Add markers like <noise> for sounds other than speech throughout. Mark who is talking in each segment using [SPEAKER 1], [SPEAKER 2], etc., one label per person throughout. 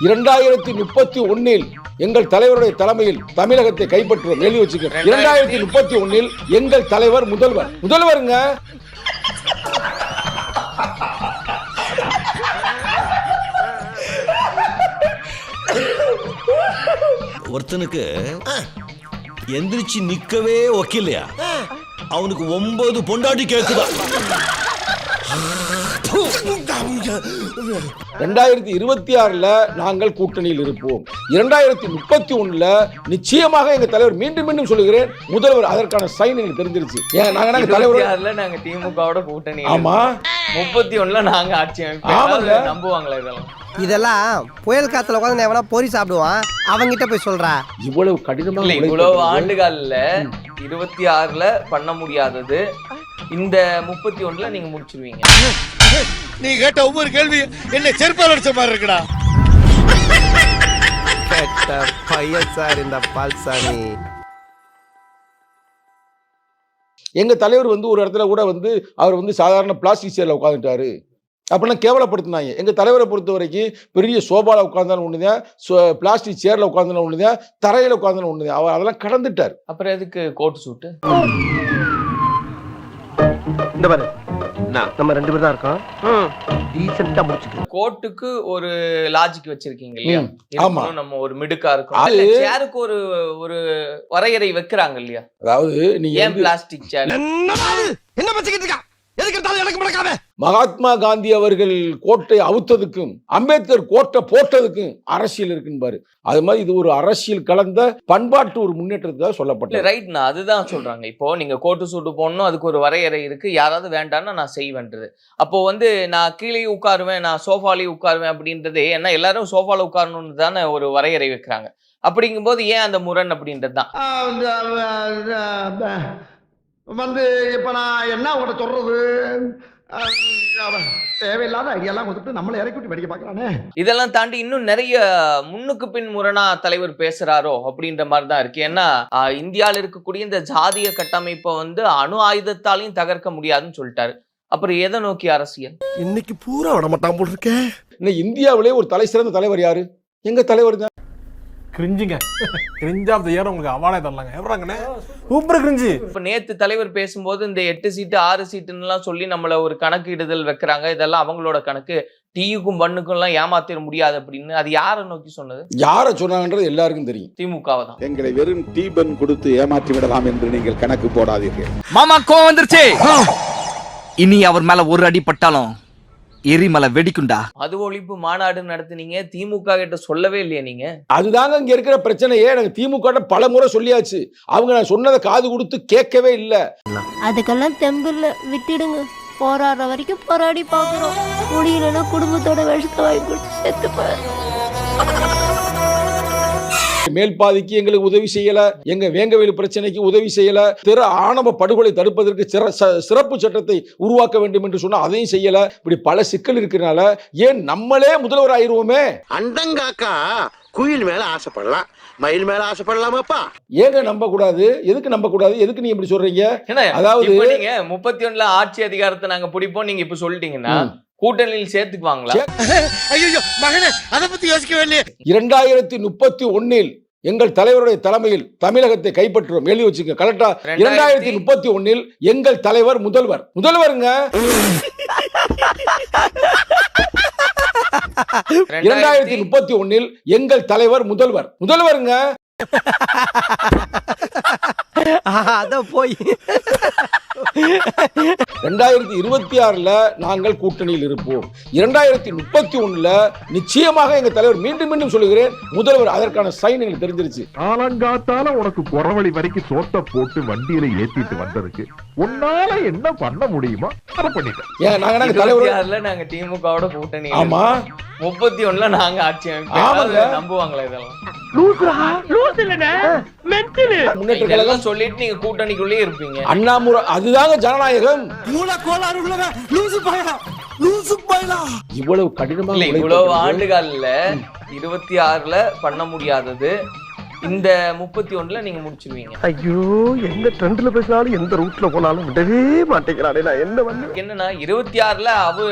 [SPEAKER 1] இரண்டாயிரத்தி முப்பத்தி ஒன்னில் எங்கள் தலைவருடைய தலைமையில் தமிழகத்தை கைப்பற்றுவோம். எழுதி வச்சுக்க இரண்டாயிரத்தி முப்பத்தி ஒன்னில் எங்கள் தலைவர் முதல்வர். முதல்வருங்க?
[SPEAKER 2] ஒருத்தனுக்கு எந்திரிச்சு நிக்கவே ஒக்கில்லையா அவனுக்கு ஒன்பது பொண்டாட்டி கேக்குதான்
[SPEAKER 1] ரெண்டாயிரத்தி இருபத்தி ஆறுல நாங்கள் கூட்டணியில் இருப்போம். இரண்டாயிரத்தி முப்பத்தி ஒண்ணுல நிச்சயமாக எங்க தலைவர் மீண்டும் மீண்டும் சொல்லுகிறேன் முதல்வர் அதற்கான சைன் எங்களுக்கு தெரிஞ்சிருச்சு. ஏன் நாங்க நாங்க தலைவர்
[SPEAKER 3] நாங்க திமுகவோட கூட்டணி
[SPEAKER 1] ஆமா.
[SPEAKER 3] முப்பத்தி ஒண்ணுல நாங்க ஆட்சி. யாராவது நம்புவாங்களா இதெல்லாம்?
[SPEAKER 4] இதெல்லாம் புயல் காத்துல உட்காந்து எவனா பொறி சாப்பிடுவான் அவங்கிட்ட போய் சொல்றா.
[SPEAKER 1] இவ்வளவு உழைத்தது.
[SPEAKER 3] இவ்வளவு ஆண்டுகள்ல இருபத்தி ஆறுல பண்ண முடியாதது. இந்த முப்பத்தி ஒண்ணுல நீங்க முடிச்சிருவீங்க.
[SPEAKER 5] நீ கேட்ட ஒவ்வொரு கேள்வி என்ன செருப்பால் அடிச்ச மாதிரி இருக்குடா.
[SPEAKER 4] கேட்ட பையன் சார் இந்த பால்சாமி
[SPEAKER 1] எங்க தலைவர் வந்து ஒரு இடத்துல கூட வந்து அவர் வந்து சாதாரண பிளாஸ்டிக் சேர்ல உட்காந்துட்டாரு அப்படின்னா கேவலப்படுத்தினாங்க. எங்க தலைவரை பொறுத்த வரைக்கும் பெரிய சோபால உட்காந்தாலும் ஒண்ணுதான் பிளாஸ்டிக் சேர்ல உட்காந்தாலும் ஒண்ணுதான் தரையில உட்காந்தாலும் ஒண்ணுதான். அவர் அதெல்லாம் கடந்துட்டார்.
[SPEAKER 3] அப்புறம் எதுக்கு கோட் சூட்டு
[SPEAKER 4] இந்த பாரு. நம்ம ரெண்டு பேர் தான் இருக்கோம். டீசெண்டா முடிச்சுக்கலாம்.
[SPEAKER 3] கோட்டுக்கு ஒரு லாஜிக் வச்சிருக்கீங்க இல்லையா. இருக்கணும், நம்ம ஒரு மிடுக்கா இருக்கும் இல்ல சேருக்கு ஒரு ஒரு வரையறை வைக்கிறாங்க இல்லையா?
[SPEAKER 1] அதாவது நீங்க
[SPEAKER 3] ஏன் பிளாஸ்டிக் சேர்
[SPEAKER 5] என்ன பச்சிக்கிட்டு இருக்கா? எதுக்கு எடுத்தாலும் எனக்கு முடக்காம
[SPEAKER 1] மகாத்மா காந்தி அவர்கள் கோட்டை அவுத்ததுக்கும் அம்பேத்கர் கோட்டை போட்டதுக்கும் அரசியல் இருக்குன்னு பாரு அது மாதிரி இது ஒரு அரசியல் கலந்த பண்பாட்டு ஒரு முன்னேற்றத்தை
[SPEAKER 3] இல்ல
[SPEAKER 1] சொல்லப்பட்டது.
[SPEAKER 3] ரைட் நான் அதுதான் சொல்றாங்க. இப்போ நீங்க கோட்டு சூட்டு போடணும் அதுக்கு ஒரு வரையறை இருக்கு. யாராவது வேண்டாம்னா நான் செய்வேன்றது. அப்போ வந்து நான் கீழே உட்காருவேன் நான் சோஃபாலேயே உட்காருவேன் அப்படின்றது ஏன்னா எல்லாரும் சோஃபால உட்காரணும்னு தானே ஒரு வரையறை வைக்கிறாங்க. அப்படிங்கும்போது ஏன் அந்த முரண் அப்படின்றது தான்
[SPEAKER 6] வந்து இப்ப நான் என்ன உங்கள்ட்ட சொல்றது? தேவையில்லாத ஐடியாலாம் கொடுத்துட்டு நம்மளை இறக்கி விட்டு படிக்க பார்க்கறானே
[SPEAKER 3] இதெல்லாம் தாண்டி இன்னும் நிறைய முன்னுக்கு பின் முரணா தலைவர் பேசுறாரோ அப்படின்ற மாதிரி தான் இருக்கு. ஏன்னா ஆஹ், இந்தியால இருக்கக்கூடிய இந்த ஜாதிய கட்டமைப்பை வந்து அணு ஆயுதத்தாலையும் தகர்க்க முடியாதுன்னு சொல்லிட்டாரு. அப்புறம் எதை நோக்கி அரசியல்?
[SPEAKER 5] இன்னைக்கு பூரா விட மாட்டான் போல் இருக்கேன்
[SPEAKER 1] இன்னைக்கு இந்தியாவிலே ஒரு தலை சிறந்த தலைவர் யாரு? எங்க தலைவர் தான்
[SPEAKER 7] கிரிஞ்சுங்க. கிரிஞ்ச் ஆஃப் த இயர் உங்களுக்கு அவார்டே தரலாங்க. எப்படாங்கண்ணே சூப்பர். கிரிஞ்சு.
[SPEAKER 3] இப்ப நேத்து தலைவர் பேசும்போது இந்த எட்டு சீட்டு ஆறு சீட்டுன்னுலாம் சொல்லி நம்மள ஒரு கணக்கிடுதல் வைக்கிறாங்க. இதெல்லாம் அவங்களோட கணக்கு. டீயுக்கும் பண்ணுக்கும் எல்லாம் ஏமாத்திட முடியாது அப்படின்னு. அது யாரை நோக்கி சொன்னது?
[SPEAKER 1] யாரை சொன்னாங்கன்றது எல்லாருக்கும் தெரியும்.
[SPEAKER 3] திமுகவை தான்.
[SPEAKER 8] எங்களை வெறும் டீபன் கொடுத்து ஏமாற்றி விடலாம் என்று நீங்கள் கணக்கு போடாதீர்கள்.
[SPEAKER 9] மாமா கோவம் வந்துருச்சு. இனி அவர் மேல ஒரு அடி பட்டாலும் எரிமலை வெடிக்குண்டா
[SPEAKER 3] மது ஒழிப்பு மாநாடு நடத்துனீங்க திமுக கிட்ட சொல்லவே இல்லையா நீங்க?
[SPEAKER 1] அதுதாங்க இங்க இருக்கிற பிரச்சனையே. எனக்கு திமுக பல முறை சொல்லியாச்சு. அவங்க நான் சொன்னதை காது கொடுத்து கேட்கவே இல்லை.
[SPEAKER 10] அதுக்கெல்லாம் தெம்பில்ல. விட்டுடுங்க. போராடுற வரைக்கும் போராடி பார்க்குறோம் முடியலன்னா குடும்பத்தோட விஷத்தை வாங்கி கொடுத்து செத்துப்பேன்
[SPEAKER 1] மேல் பாதிக்கு எங்களுக்கு உதவி செய்யல எங்க வேங்கவேலு பிரச்சனைக்கு உதவி செய்யல திற ஆணவ படுகொலை தடுப்பதற்கு சிற- ச- சிறப்பு சட்டத்தை உருவாக்க வேண்டும் என்று சொன்னா அதையும் செய்யல. இப்படி பல சிக்கல் இருக்கிறனால ஏன் நம்மளே முதல்வர் ஆயிருவோமே?
[SPEAKER 5] அண்டங்காக்கா குயில் மேல ஆசைப்படலாம். மயில் மேல ஆசைப்படலாமாப்பா?
[SPEAKER 1] ஏங்க நம்ப கூடாது எதுக்கு நம்ப கூடாது எதுக்கு நீங்க இப்படி சொல்றீங்க?
[SPEAKER 3] என்ன
[SPEAKER 1] அதாவது-
[SPEAKER 3] இப்ப நீங்க முப்பத்தி ஒண்ணுல ஆட்சி அதிகாரத்தை நாங்க பிடிப்போம் நீங்க இப்ப சொல்லிட்டீங்கன்னா. கூட்டணியில் சேர்த்துக்குவாங்களா?
[SPEAKER 5] ஐயோ மகனே அதை பத்தி யோசிக்கவே இல்லையே
[SPEAKER 1] இரண்டாயிரத்தி முப்பத்தி ஒன்னில் எங்கள் தலைவருடைய தலைமையில் தமிழகத்தை கைப்பற்றுவோம். எழுதி வச்சுக்க கரெக்டா இரண்டாயிரத்தி முப்பத்தி ஒன்னில் எங்கள் தலைவர் முதல்வர். முதல்வருங்க? இரண்டாயிரத்தி முப்பத்தி ஒன்னில் எங்கள் தலைவர் முதல்வர். முதல்வருங்க? <laughs>
[SPEAKER 4] அத போய்.
[SPEAKER 1] ரெண்டாயிரத்தி இருபத்தி ஆறுல நாங்கள் கூட்டணியில் இருப்போம். இரண்டாயிரத்தி முப்பத்தி ஒண்ணுல நிச்சயமாக எங்க தலைவர் மீண்டும் மீண்டும் சொல்லுகிறேன் முதல்வர் அதற்கான சைன் எங்களுக்கு தெரிஞ்சிருச்சு.
[SPEAKER 11] காலங்காத்தால உனக்கு குறவழி வரைக்கும் சோத்த போட்டு வண்டியில ஏத்திட்டு வந்ததுக்கு உன்னால என்ன பண்ண முடியுமோ அதை பண்ணிட்டேன்.
[SPEAKER 1] ஏன் நாங்க தலைவர்
[SPEAKER 3] நாங்க திமுகவோட கூட்டணி
[SPEAKER 1] ஆமா.
[SPEAKER 3] முப்பத்தி ஒண்ணுல நாங்க ஆட்சி. யாராவது நம்புவாங்களா இதெல்லாம்?
[SPEAKER 1] முன்னேற்ற கழகம்
[SPEAKER 3] இதெல்லாம் சொல்லிட்டு நீங்க கூட்டணிக்குள்ளேயே இருப்பீங்க.
[SPEAKER 1] அண்ணாமுறை அதுதாங்க ஜனநாயகம். இவ்வளவு உழைத்த
[SPEAKER 3] இவ்வளவு ஆண்டுகள்ல இருபத்தி ஆறுல பண்ண முடியாதது. இந்த முப்பத்தி ஒண்ணுல நீங்க முடிச்சிருவீங்க.
[SPEAKER 4] ஐயோ எந்த ட்ரெண்ட்ல பேசினாலும் எந்த ரூட்ல போனாலும் விடவே மாட்டேங்கிறானே நான். என்ன வந்து?
[SPEAKER 3] என்னன்னா இருபத்தி ஆறுல அவ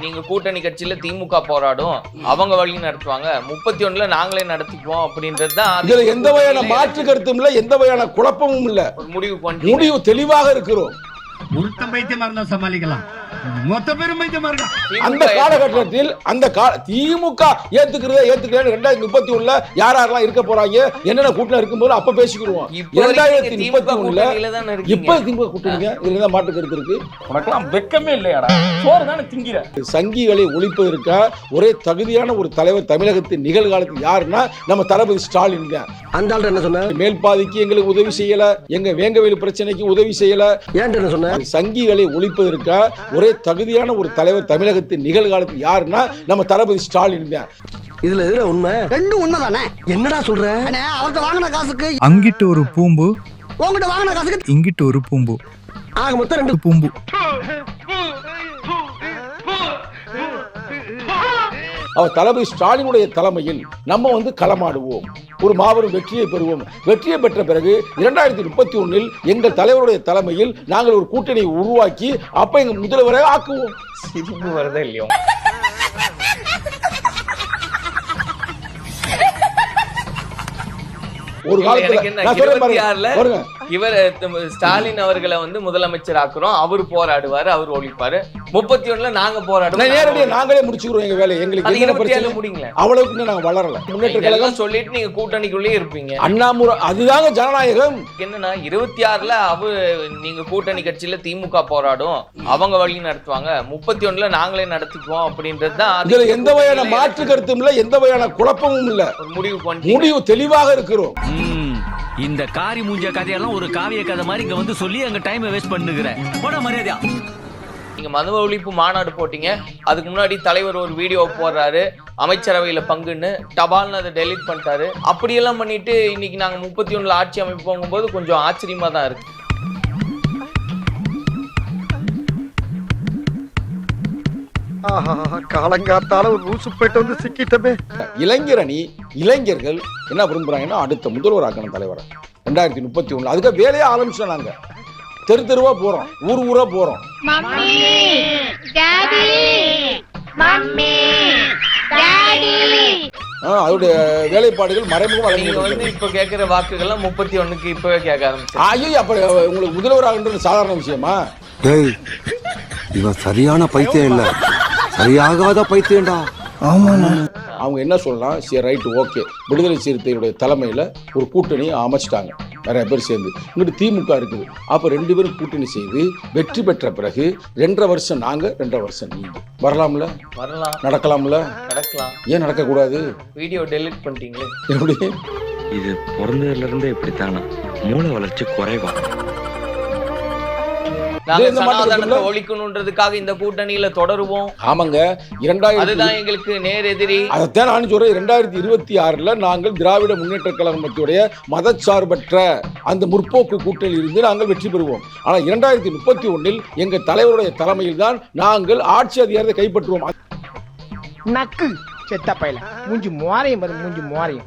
[SPEAKER 3] நீங்க கூட்டணி கட்சியில திமுக போராடும். அவங்க வழி நடத்துவாங்க. முப்பத்தி ஒண்ணுல நாங்களே நடத்திக்குவோம் அப்படின்றது தான்
[SPEAKER 1] இதுல எந்த வகையான மாற்று கருத்தும் இல்ல எந்த வகையான குழப்பமும் இல்ல.
[SPEAKER 3] ஒரு முடிவு பண்ணி
[SPEAKER 1] முடிவு தெளிவாக இருக்கிறோம்.
[SPEAKER 6] ஒருத்தன் பைத்தியமா இருந்தா சமாளிக்கலாம். மொத்த பேரும்
[SPEAKER 1] அந்த காலகட்டத்தில் அந்த கால திமுக ஏத்துக்கிறத ஏத்துக்கிறேன் ரெண்டாயிரத்தி முப்பத்தி ஒண்ணுல யார் யாரெல்லாம் இருக்க போறாங்க என்னென்ன கூட்டம் இருக்கும்போது அப்ப பேசிக்கிடுவோம். இரண்டாயிரத்தி முப்பத்தி ஒண்ணுல இப்ப திமுக கூட்டணிங்க இதுல தான் மாற்று கருத்து இருக்கு.
[SPEAKER 7] உனக்கெல்லாம் வெக்கமே இல்லையாடா? சோறு தானே திங்கிற.
[SPEAKER 1] சங்கிகளை ஒழிப்பதற்கா ஒரே தகுதியான ஒரு தலைவர் தமிழகத்தின் நிகழ்காலத்தில் யாருன்னா நம்ம தளபதி ஸ்டாலின்
[SPEAKER 4] அந்த ஆள்கிட்ட என்ன சொன்ன?
[SPEAKER 1] மேல் பாதிக்கு எங்களுக்கு உதவி செய்யல எங்க வேங்கவேலு பிரச்சனைக்கு உதவி செய்யல.
[SPEAKER 4] ஏன்ட்ட என்ன சொன்ன?
[SPEAKER 1] சங்கிகளை ஒழிப்பதற்கா ஒரே தகுதியான ஒரு தலைவர் தமிழகத்தின் நிகழ்காலத்தில் யாருன்னா நம்ம தளபதி ஸ்டாலின் தான்.
[SPEAKER 4] இதுல எதுல உண்மை? ரெண்டும் உண்மைதானே? என்னடா சொல்ற? அவர்கிட்ட வாங்கின காசுக்கு
[SPEAKER 9] அங்கிட்டு ஒரு பூம்பு.
[SPEAKER 4] உங்ககிட்ட வாங்கின காசுக்கு
[SPEAKER 9] இங்கிட்டு ஒரு பூம்பு.
[SPEAKER 4] ஆக மொத்தம் ரெண்டு
[SPEAKER 9] பூம்பு.
[SPEAKER 1] அவர் தளபதி ஸ்டாலினுடைய தலைமையில் நம்ம வந்து களமாடுவோம். ஒரு மாபெரும் வெற்றியை பெறுவோம். வெற்றியை பெற்ற பிறகு இரண்டாயிரத்தி முப்பத்தி ஒன்னில் எங்கள் தலைவருடைய தலைமையில் நாங்கள் ஒரு கூட்டணியை உருவாக்கி அப்ப எங்க முதல்வரை ஆக்குவோம்.
[SPEAKER 3] சிரிப்பு வருதா இல்லையோ?
[SPEAKER 1] ஒரு காலத்துல நான் சொல்றேன் பாருங்க.
[SPEAKER 3] இவர் ஸ்டாலின் அவர்களை வந்து முதலமைச்சர் ஆக்குறோம் அவர் போராடுவாரு அவர் ஒழிப்பாரு. முப்பத்தி ஒண்ணுல நாங்க போராடுவோம்.
[SPEAKER 1] நேரடியாக நாங்களே முடிச்சுக்கிறோம் எங்க வேலையை. எங்களுக்கு என்ன பிரச்சனை?
[SPEAKER 3] முடிங்களேன்
[SPEAKER 1] அவ்வளவுக்கு நாங்க வளரல. முன்னேற்ற கழகம்.
[SPEAKER 3] சொல்லிட்டு நீங்க கூட்டணிக்குள்ளேயே இருப்பீங்க.
[SPEAKER 1] அண்ணாமுறை அதுதாங்க ஜனநாயகம்.
[SPEAKER 3] என்னன்னா இருபத்தி ஆறுல அவ நீங்க கூட்டணி கட்சியில திமுக போராடும். அவங்க வழி நடத்துவாங்க. முப்பத்தி ஒண்ணுல நாங்களே நடத்திக்குவோம் அப்படின்றது தான்
[SPEAKER 1] இதுல எந்த வகையான மாற்று கருத்தும் இல்ல எந்த வகையான குழப்பமும் இல்ல.
[SPEAKER 3] முடிவு
[SPEAKER 1] முடிவு தெளிவாக இருக்கிறோம்.
[SPEAKER 2] இந்த காரி மூஞ்ச கதையெல்லாம் ஒரு காவிய கதை மாதிரி இங்க வந்து சொல்லி அங்க டைம் வேஸ்ட் பண்ணுகிறேன் போட மரியாதையா.
[SPEAKER 3] நீங்க மது ஒழிப்பு மாநாடு போட்டீங்க. அதுக்கு முன்னாடி தலைவர் ஒரு வீடியோ போடுறாரு. அமைச்சரவையில பங்குன்னு டபால்னு அதை டெலீட் பண்ணிட்டாரு. அப்படியெல்லாம் பண்ணிட்டு இன்னைக்கு நாங்க முப்பத்தி ஒண்ணுல ஆட்சி அமைப்போங்கும் போது கொஞ்சம் ஆச்சரியமா தான் இருக்கு.
[SPEAKER 4] காலங்காத்தால ஒரு ரூசு போயிட்டு வந்து சிக்கிட்டமே.
[SPEAKER 1] இளைஞர் அணி இளைஞர்கள் என்ன விரும்புறாங்கன்னா அடுத்த முதல்வர் ஆக்கணும் தலைவரை. ரெண்டாயிரத்தி முப்பத்தி ஒண்ணு அதுக்கு வேலையே ஆரம்பிச்சோம் நாங்க. தெரு தெருவா போறோம். ஊர் ஊரா போறோம்.
[SPEAKER 10] Mummy daddy. Mummy daddy.
[SPEAKER 1] ஆ, அதோடைய வேலைப்பாடுகள் மறைமுகம்
[SPEAKER 3] இப்ப கேக்குற வாக்குகள்லாம் முப்பத்தி ஒண்ணுக்கு இப்பவே கேட்க ஆரம்பிச்சு
[SPEAKER 1] ஐயோ அப்ப உங்களுக்கு முதல்வர் ஆகன்றது சாதாரண விஷயமா?
[SPEAKER 5] டேய் இவன் சரியான பைத்தியம் இல்ல. சரியாகாத பைத்தியம்டா.
[SPEAKER 1] அவங்க என்ன சொல்லலாம் சரி ரைட்டு ஓகே விடுதலை சிறுத்தையுடைய தலைமையில் ஒரு கூட்டணி அமைச்சிட்டாங்க. நிறைய பேர் சேர்ந்து. இங்கிட்டு திமுக இருக்குது. அப்போ ரெண்டு பேரும் கூட்டணி செய்து வெற்றி பெற்ற பிறகு ரெண்டரை வருஷம் நாங்கள் ரெண்டரை வருஷம் நீங்கள் வரலாம்ல?
[SPEAKER 3] வரலாம்.
[SPEAKER 1] நடக்கலாம்ல?
[SPEAKER 3] நடக்கலாம்.
[SPEAKER 1] ஏன் நடக்கக்கூடாது?
[SPEAKER 3] வீடியோ டெலீட் பண்ணிட்டீங்களே.
[SPEAKER 1] எப்படி?
[SPEAKER 12] இது பிறந்ததுல இருந்தே இப்படித்தானா? மூளை வளர்ச்சி குறைவா?
[SPEAKER 3] நாங்க
[SPEAKER 1] இந்த
[SPEAKER 3] கூட்டணியில தொடருவோம்.
[SPEAKER 1] ஆமாங்க. இரண்டாயிரத்தி
[SPEAKER 3] அதுதான் எங்களுக்கு நேர் எதிரி
[SPEAKER 1] அதைத்தான் நான் சொல்றேன். ரெண்டாயிரத்தி இருபத்தி ஆறுல நாங்கள் திராவிட முன்னேற்ற கழகத்துடைய மதச்சார்பற்ற அந்த முற்போக்கு கூட்டணியில் இருந்து நாங்கள் வெற்றி பெறுவோம். ஆனால் இரண்டாயிரத்தி முப்பத்தி ஒன்றில் எங்கள் தலைவருடைய தலைமையில் தான் நாங்கள் ஆட்சி அதிகாரத்தை கைப்பற்றுவோம்.
[SPEAKER 6] நக்கு. செத்த பையல. மூஞ்சி மோரையும் மூஞ்சி மோரையும்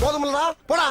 [SPEAKER 5] போதுமில்லடா போடா